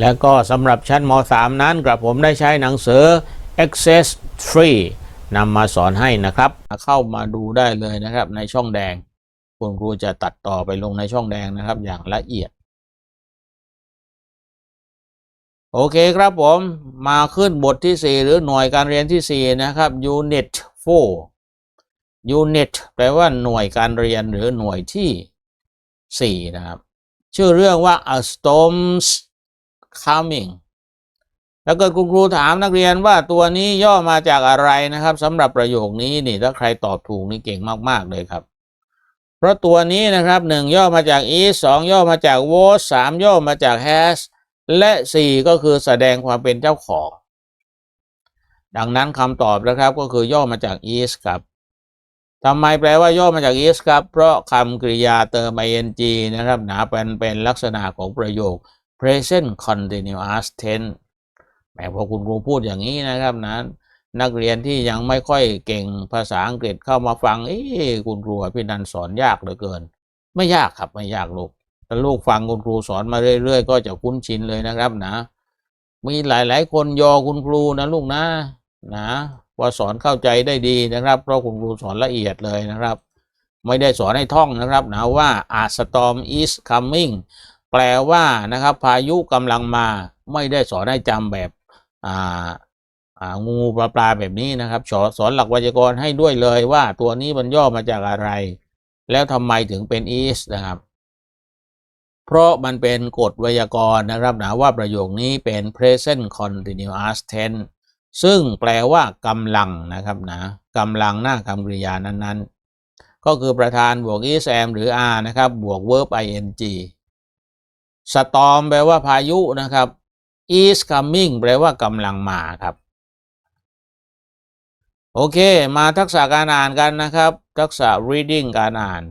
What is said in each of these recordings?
แล้วก็สำหรับชั้นม .3 นั้นกระผมได้ใช้หนังสือ Access 3นำมาสอนให้นะครับ เข้ามาดูได้เลยนะครับในช่องแดง คุณครูจะตัดต่อไปลงในช่องแดงนะครับอย่างละเอียด โอเคครับผมมาขึ้นบทที่ 4 หรือหน่วยการเรียนที่ 4 นะครับ Unit 4 Unit แปลว่าหน่วยการเรียนหรือหน่วยที่ 4 นะครับ ชื่อเรื่องว่า A Storm's Coming แล้วก็คุณครูถามนักเรียนว่าตัวนี้ย่อมาจากอะไรนะครับสำหรับประโยคนี้นี่ถ้าใครตอบถูกนี่เก่งมาก ๆ เลยครับ เพราะตัวนี้นะครับหนึ่งย่อมาจาก is สองย่อมาจาก was สามย่อมาจาก has และสี่ก็คือแสดงความเป็นเจ้าของ ดังนั้นคำตอบนะครับก็คือย่อมาจาก is ครับทำไมแปลว่าย่อมาจาก is ครับ เพราะคำกริยาเติม ing นะครับหนาเป็นเป็นลักษณะของประโยค present continuous tense แหมพอคุณครูพูดอย่างนี้นะครับนะนักเรียนที่ยังไม่ค่อยเก่งภาษาอังกฤษเข้ามาฟังเอ๊คุณครูพี่นันสอนยากเหลือเกิน ไม่ยากครับไม่ยากลูกถ้าลูกฟังคุณครูสอนมาเรื่อย ๆ ก็จะคุ้นชินเลยนะครับนะ มีหลายๆ คนยอคุณครูนะลูกนะนะว่าสอนเข้าใจได้ดีนะครับ เพราะคุณครูสอนละเอียดเลยนะครับ ไม่ได้สอนให้ท่องนะครับนะว่า a storm is coming แปลว่านะครับพายุกำลังมาไม่ได้สอนให้จำแบบอ่าอ่างูปลาปลาแบบนี้นะครับสอนหลักไวยากรณ์ให้ด้วยเลยว่าตัวนี้มันย่อมาจากอะไร แล้วทำไมถึงเป็น is นะครับ เพราะมันเป็นกฎไวยากรณ์นะครับนะว่าประโยคนี้เป็น present continuous tense ซึ่งแปลว่ากำลังนะครับนะกำลังหน้าคำกริยานั้นๆ ก็คือประธานบวก is am หรือ are นะครับบวก verb ing storm แปลว่าพายุนะครับ is coming แปลว่ากำลังมาครับ โอเค มาทักษะการอ่านกันนะครับ ทักษะ reading การอ่าน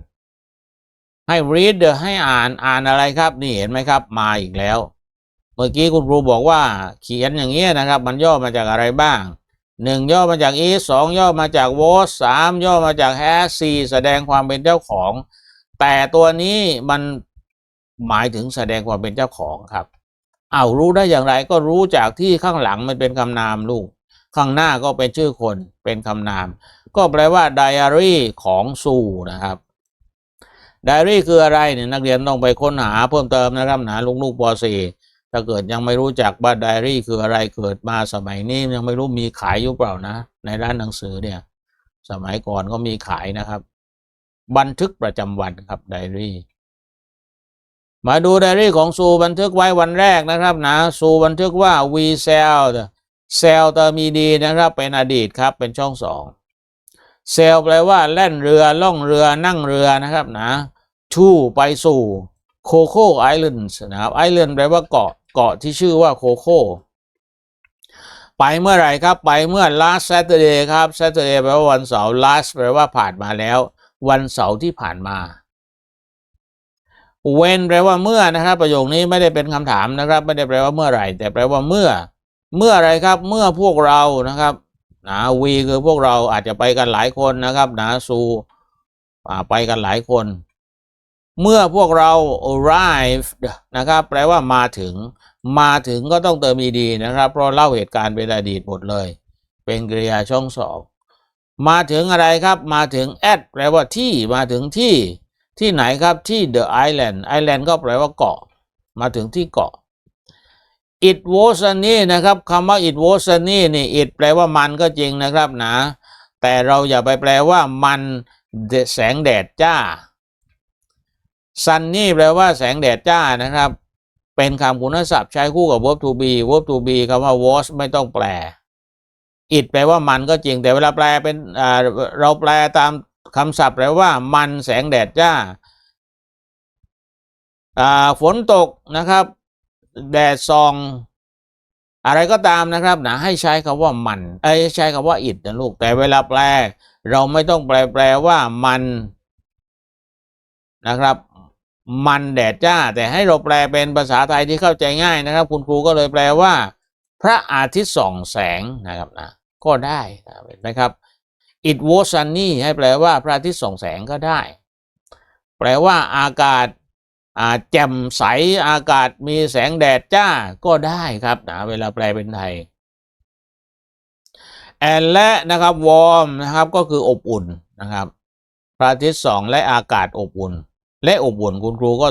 ให้ read ให้อ่านอ่านอะไรครับ นี่เห็นไหมครับ มาอีกแล้ว เมื่อกี้คุณครูบอกว่าเขียนอย่างเงี้ยนะครับ มันย่อมาจากอะไรบ้างหนึ่งย่อมาจาก is สองย่อมาจาก was สามย่อมาจาก has สี่แสดงความเป็นเจ้าของ แต่ตัวนี้มัน หมายถึงแสดงความเป็นเจ้าของครับเอารู้ได้อย่างไรก็รู้จากที่ข้างหลังมันเป็นคำนามลูก ข้างหน้าก็เป็นชื่อคนเป็นคำนาม ก็แปลว่าไดอารี่ของซูนะครับไดอารี่คืออะไรเนี่ยนักเรียนต้องไปค้นหาเพิ่มเติมนะครับหนาลุงลูกป .4 ถ้าเกิดยังไม่รู้จักว่าไดอารี่คืออะไรเกิดมาสมัยนี้ยังไม่รู้มีขายอยู่เปล่านะ ในร้านหนังสือเนี่ย สมัยก่อนก็มีขายนะครับ บันทึกประจำวันครับไดอารี่ มาดูไดอารี่ของซูบันทึกไว้วันแรกนะครับนะซูบันทึกว่า we sell เซลเตอร์มีดีนะครับ เป็นอดีตครับเป็นช่องสองเซลแปลว่าแล่นเรือล่องเรือนั่งเรือนะครับนะ to ไปสู่โคโค่ไอแลนด์นะครับไอแลนด์แปลว่าเกาะเกาะที่ชื่อว่าโคโค่ไปเมื่อไหร่ครับไปเมื่อ last Saturday ครับ Saturday แปลว่าวันเสาร์ last แปลว่าผ่านมาแล้ว วันเสาร์ที่ผ่านมา when แปลว่าเมื่อนะครับ ประโยคนี้ไม่ได้เป็นคำถามนะครับ ไม่ได้แปลว่าเมื่อไหร่ แต่แปลว่าเมื่อ เมื่ออะไรครับ เมื่อพวกเรานะครับนะวีคือพวกเราอาจจะไปกันหลายคนนะครับนะซูไปกันหลายคน เมื่อพวกเรา arrive นะครับ แปลว่ามาถึง มาถึงก็ต้องเติม ed นะครับ เพราะเล่าเหตุการณ์เป็นอดีตหมดเลย เป็นกริยาช่องสองมาถึงอะไรครับ มาถึง at แปลว่าที่ มาถึงที่ ที่ไหนครับที่ the island island ก็แปลว่าเกาะ มาถึงที่เกาะ it was sunny นะครับคำว่า it was sunny นี่ it แปลว่ามันก็จริงนะครับนะ แต่เราอย่าไปแปลว่ามันแสงแดดจ้า sunny แปลว่าแสงแดดจ้านะครับ เป็นคำคุณศัพท์ใช้คู่กับ verb to be verb to be คำว่า was ไม่ต้องแปล it แปลว่ามันก็จริง แต่เวลาแปลเป็นเราแปลตาม คำศัพท์แปลว่า มันแสงแดดจ้าฝนตกนะครับ แดดส่อง อะไรก็ตามนะครับนะให้ใช้คำว่ามันไอ้ใช้คำว่า it นะลูกแต่เวลาแปล เราไม่ต้องแปลแปลว่ามันนะครับ มันแดดจ้า แต่ให้เราแปลเป็นภาษาไทยที่เข้าใจง่ายนะครับ คุณครูก็เลยแปลว่า พระอาทิตย์ส่องแสงนะครับนะก็ได้เห็นไหมครับ it was sunny ให้แปลว่าพระอาทิตย์ส่องแสงก็ได้ แปลว่าอากาศแจ่มใสอากาศมีแสงแดดจ้าก็ได้ครับนะเวลาแปลเป็นไทยแอนและนะครับวอร์มนะครับก็คืออบอุ่นนะครับพระอาทิตย์ส่องและอากาศอบอุ่น และอบอุ่นคุณครูก็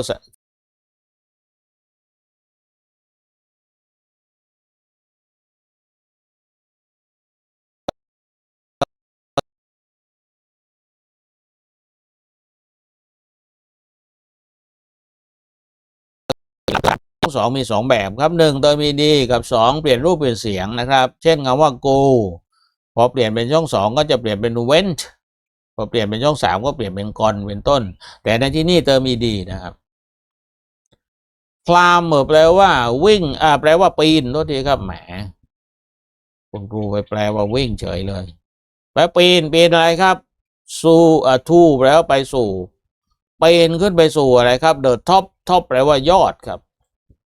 สทั้งสองมีสองแบบครับหนึ่งเติมมีดีกับสองเปลี่ยนรูปเปลี่ยนเสียงนะครับ เช่นคำว่า go พอเปลี่ยนเป็นช่องสองก็จะเปลี่ยนเป็น went พอเปลี่ยนเป็นช่องสามก็เปลี่ยนเป็น gone เป็นต้น แต่ในที่นี่เติมมีดีนะครับ climb แปลว่า วิ่งอ่าแปลว่าปีนโทษทีครับแหมคุณครูไปแปลว่าวิ่งเฉยเลยแปลปีนปีนอะไรครับ สู่อ่า to แปลว่าไปสู่ปีนขึ้นไปสู่อะไรครับ the top top แปลว่ายอดครับ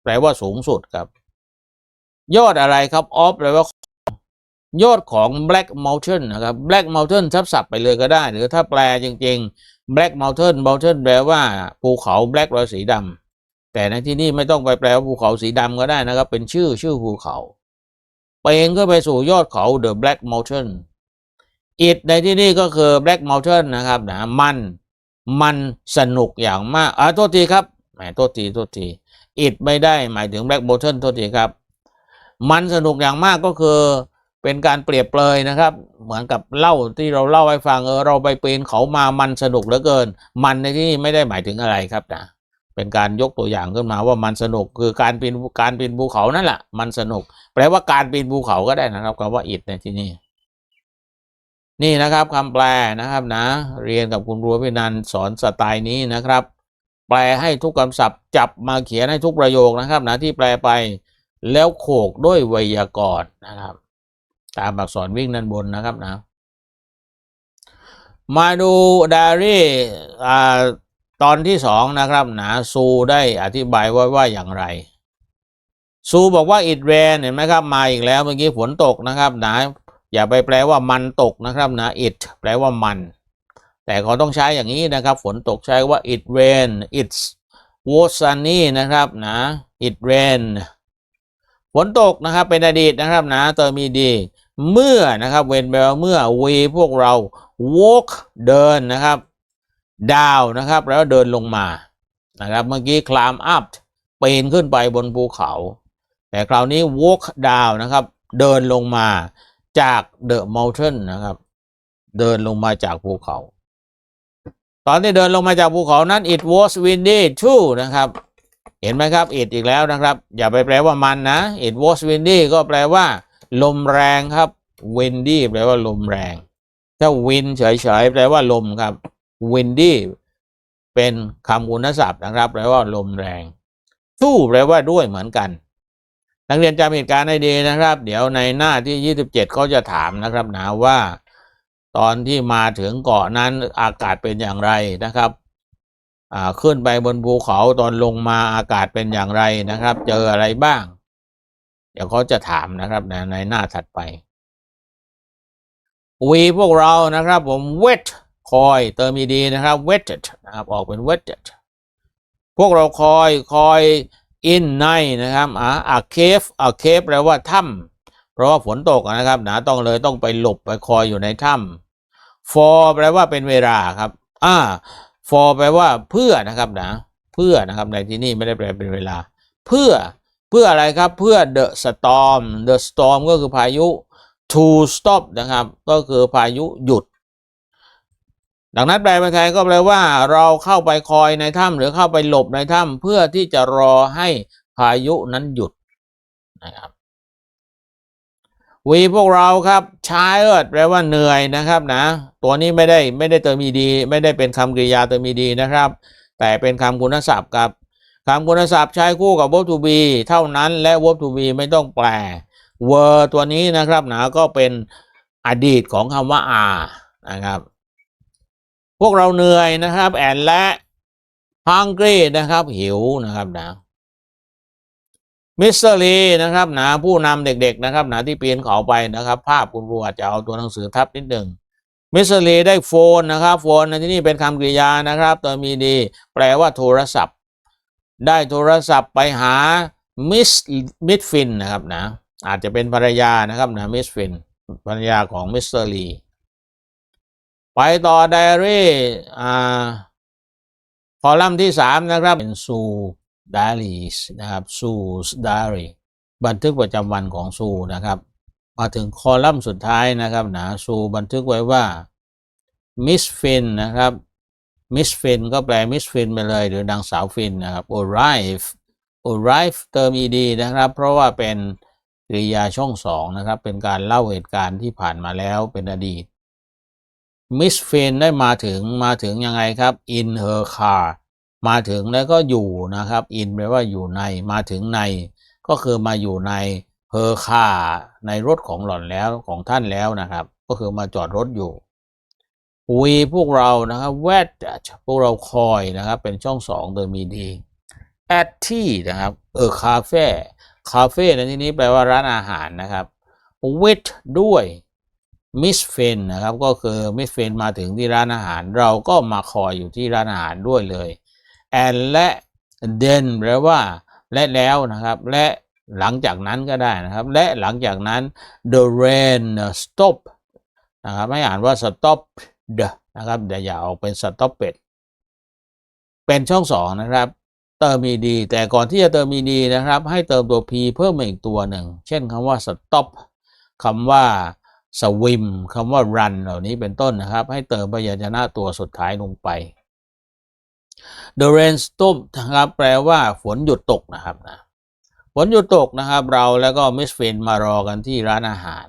แปลว่าสูงสุดครับ ยอดอะไรครับ off แปลว่ายอดของ Black Mountain นะครับ Black Mountain ทับศัพท์ไปเลยก็ได้ หรือถ้าแปลจริงๆ Black Mountain Mountain แปลว่าภูเขา Black แปลสีดำแต่ในที่นี่ไม่ต้องไปแปลว่าภูเขาสีดำก็ได้นะครับ เป็นชื่อชื่อภูเขาไปเองก็ไปสู่ยอดเขา The Black Mountain it ในที่นี่ก็คือ Black Mountain นะครับนะมัน มันสนุกอย่างมากอ่าโทษทีครับแหมโทษทีโทษที อิดไม่ได้หมายถึงแบล็กโบเทนโทษทีครับ มันสนุกอย่างมากก็คือเป็นการเปรียบเปรยนะครับ เหมือนกับเล่าที่เราเล่าให้ฟังเออเราไปปีนเขามามันสนุกเหลือเกิน มันในที่นี่ไม่ได้หมายถึงอะไรครับนะเป็นการยกตัวอย่างขึ้นมาว่ามันสนุกคือการปีนการปีนภูเขานั่นแหละมันสนุก แปลว่าการปีนภูเขาก็ได้นะครับคำว่าอิดในที่นี่นี่นะครับคำแปลนะครับนะ เรียนกับคุณรัวพินันสอนสไตล์นี้นะครับ แปลให้ทุกคำศัพท์ จับมาเขียนให้ทุกประโยคนะครับนะที่แปลไปแล้วโขกด้วยไวยากรณ์นะครับ ตามอักษรวิ่งด้านบนนะครับนะ มาดูไดอารี่อ่าตอนที่สองนะครับนะซูได้อธิบายไว้ว่าอย่างไร ซูบอกว่า it rain เห็นไหมครับมาอีกแล้วเมื่อกี้ฝนตกนะครับนะอย่าไปแปลว่ามันตกนะครับนะ it แปลว่ามัน แต่เขาต้องใช้อย่างนี้นะครับ ฝนตกใช้ว่า it rain it's was sunny นะครับนะ it rain ฝนตกนะครับเป็นอดีตนะครับนะเติมมีดีเมื่อนะครับเวนแปลว่าเมื่อ we พวกเรา walk เดินนะครับ down นะครับแล้วเดินลงมานะครับเมื่อกี้ climb up ปีนขึ้นไปบนภูเขา แต่คราวนี้ walk down นะครับ เดินลงมาจาก the mountain นะครับ เดินลงมาจากภูเขา ตอนที่เดินลงมาจากภูเขานั้น it was windy too นะครับ เห็นไหมครับ it อีกแล้วนะครับ อย่าไปแปลว่ามันนะ it was windy ก็แปลว่า ลมแรงครับ windy แปลว่าลมแรง ถ้า wind เฉยๆแปลว่าลมครับ windy เป็นคำคุณศัพท์นะครับ แปลว่าลมแรง too แปลว่าด้วยเหมือนกันนักเรียนจำเหตุการณ์ให้ดีนะครับ เดี๋ยวในหน้าที่ 27เขาจะถามนะครับนะว่า ตอนที่มาถึงเกาะนั้นอากาศเป็นอย่างไรนะครับอ่าขึ้นไปบนภูเขาตอนลงมาอากาศเป็นอย่างไรนะครับ เจออะไรบ้าง เดี๋ยวเขาจะถามนะครับในหน้าถัดไป we พวกเรานะครับผม wet คอยเติมีดีนะครับ wetted นะครับออกเป็น wetted พวกเราคอยคอย in ในนะครับอ่า a cave a cave แปลว่าถ้ำ เพราะว่าฝนตกนะครับ หนะต้องเลยต้องไปหลบไปคอยอยู่ในถ้ำ for แปลว่าเป็นเวลาครับ อ่า for แปลว่าเพื่อนะครับนะ เพื่อนะครับในที่นี่ไม่ได้แปลเป็นเวลา เพื่อเพื่ออะไรครับ เพื่อ the storm the storm ก็คือพายุ to stop นะครับ ก็คือพายุหยุด ดังนั้นแปลเป็นไทยก็แปลว่า เราเข้าไปคอยในถ้ำหรือเข้าไปหลบในถ้ำเพื่อที่จะรอให้พายุนั้นหยุดนะครับ วีพวกเราครับชายเอิดแปลว่าเหนื่อยนะครับนะ ตัวนี้ไม่ได้ไม่ได้เติมมีดี ไม่ได้เป็นคำกริยาเติมมีดีนะครับ แต่เป็นคำคุณศัพท์ครับคำคุณศัพท์ใช้คู่กับ verb to be เท่านั้นและ verb to be ไม่ต้องแปล were ตัวนี้นะครับนะก็เป็นอดีตของคำว่า are นะครับ พวกเราเหนื่อยนะครับ and และ hungry นะครับหิวนะครับนะ มิสเตอร์ลีนะครับหนะผู้นำเด็กๆนะครับหนะที่ปีนเขาไปนะครับ ภาพคุณครูอาจจะเอาตัวหนังสือทับนิดหนึ่งมิสเตอร์ลีได้โฟนนะครับโฟนในที่นี่เป็นคำกริยานะครับ ตัวมีดี แปลว่าโทรศัพท์ ได้โทรศัพท์ไปหามิสมิดฟินนะครับนะอาจจะเป็นภรรยานะครับนะมิสฟินภรรยาของมิสเตอร์ลีไปต่อไดอารี่อ่าคอลัมน์ที่สามนะครับเป็นซู ดารีสนะครับซูสดารีบันทึกประจำวันของซูนะครับ มาถึงคอลัมน์สุดท้ายนะครับนะซูบันทึกไว้ว่ามิสฟินนะครับมิสฟินก็แปลมิสฟินไปเลยหรือนางสาวฟินนะครับ arrive arrive เติม ed นะครับ เพราะว่าเป็นกริยาช่องสองนะครับ เป็นการเล่าเหตุการณ์ที่ผ่านมาแล้วเป็นอดีตมิสฟินได้มาถึงมาถึงยังไงครับ in her car มาถึงแล้วก็อยู่นะครับ in แปลว่าอยู่ในมาถึงใน ก็คือมาอยู่ใน her car ในรถของหล่อนแล้วของท่านแล้วนะครับ ก็คือมาจอดรถอยู่ we พวกเรานะครับ wait พวกเราคอยนะครับ เป็นช่องสองโดยมีดี at ที่นะครับเออคาเฟ่คาเฟ่ในที่นี้แปลว่าร้านอาหารนะครับ with ด้วยมิสเฟนนะครับ ก็คือมิสเฟนมาถึงที่ร้านอาหาร เราก็มาคอยอยู่ที่ร้านอาหารด้วยเลย and และ then แปลว่า และแล้วนะครับ และหลังจากนั้นก็ได้นะครับ และหลังจากนั้น the rain stop นะครับไม่อ่านว่า stop the นะครับแต่อย่าออกเป็น stop it เป็นช่องสองนะครับ เติม ed แต่ก่อนที่จะเติม ed นะครับ ให้เติมตัว p เพิ่มมาอีกตัวหนึ่ง เช่นคำว่า stop คำว่า swim คำว่า run เหล่านี้เป็นต้นนะครับ ให้เติมพยัญชนะตัวสุดท้ายลงไป the rain stop นะครับแปลว่าฝนหยุดตกนะครับนะฝนหยุดตกนะครับเราแล้วก็มิสฟินมารอกันที่ร้านอาหาร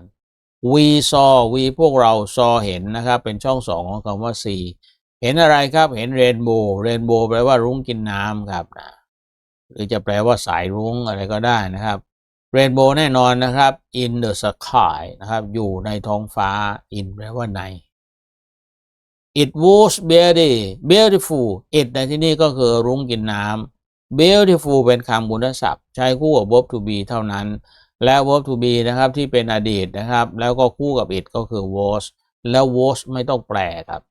we saw we พวกเรา saw เห็นนะครับ เป็นช่องสองของคำว่า see เห็นอะไรครับเห็นเรนโบว์เรนโบว์แปลว่ารุ้งกินน้ำครับนะหรือจะแปลว่าสายรุ้งอะไรก็ได้นะครับเรนโบว์แน่นอนนะครับ in the sky นะครับ อยู่ในท้องฟ้า in แปลว่าใน it was very beautiful it ในที่นี้ก็คือรุ้งกินน้ำ beautiful เป็นคำคุณศัพท์ ใช้คู่กับ verb to be เท่านั้น และ verb to be นะครับที่เป็นอดีตนะครับ แล้วก็คู่กับ it ก็คือ was แล้ว was ไม่ต้องแปลครับ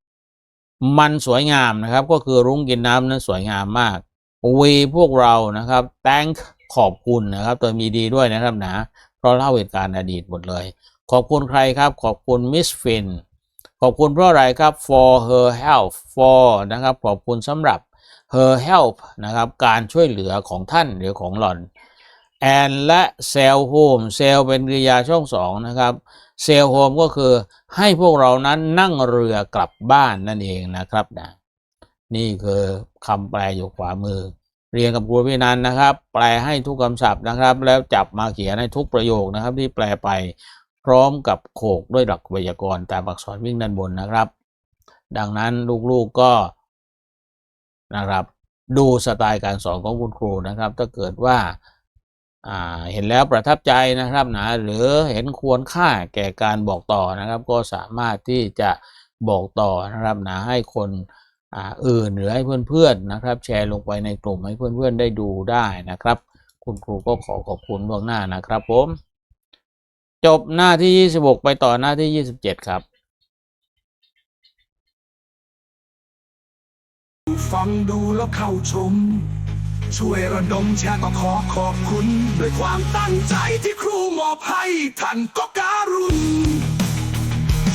มันสวยงามนะครับ ก็คือรุ้งกินน้ำนั้นสวยงามมาก we พวกเรานะครับ thank ขอบคุณนะครับ ตัวมีดีด้วยนะครับนะ เพราะเล่าเหตุการณ์อดีตหมดเลย ขอบคุณใครครับ ขอบคุณมิสฟิน ขอบคุณเพราะอะไรครับ for her help for นะครับขอบคุณสำหรับ her help นะครับการช่วยเหลือของท่านหรือของหล่อน and และ sail home sail เป็นกริยาช่องสองนะครับ sail home ก็คือให้พวกเรานั้นนั่งเรือกลับบ้านนั่นเองนะครับนะนี่คือคำแปลอยู่ขวามือ เรียนกับครูพี่นันนะครับ แปลให้ทุกคำศัพท์นะครับ แล้วจับมาเขียนให้ทุกประโยคนะครับที่แปลไป พร้อมกับโขกด้วยหลักไวยากรณ์ตามอักษรวิ่งด้านบนนะครับ ดังนั้นลูกๆก็นะครับ ดูสไตล์การสอนของคุณครูนะครับ ถ้าเกิดว่าอ่าเห็นแล้วประทับใจนะครับนะหรือเห็นควรค่าแก่การบอกต่อนะครับ ก็สามารถที่จะบอกต่อนะครับนะให้คนอ,อื่นหรือให้เพื่อนๆนะครับ แชร์ลงไปในกลุ่มให้เพื่อนๆได้ดูได้นะครับ คุณครูก็ขอขอบคุณล่วงหน้านะครับผม จบหน้าที่26ไปต่อหน้าที่27ครับ ฟังดูแล้วเข้าชม ช่วยระดมแชร์ก็ขอขอบคุณ ด้วยความตั้งใจที่ครูมอบให้ท่านก็การุณ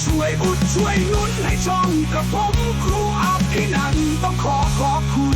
ช่วยอุดช่วยนุนให้ช่องกระผมครูอาภินันต้องขอขอบคุณ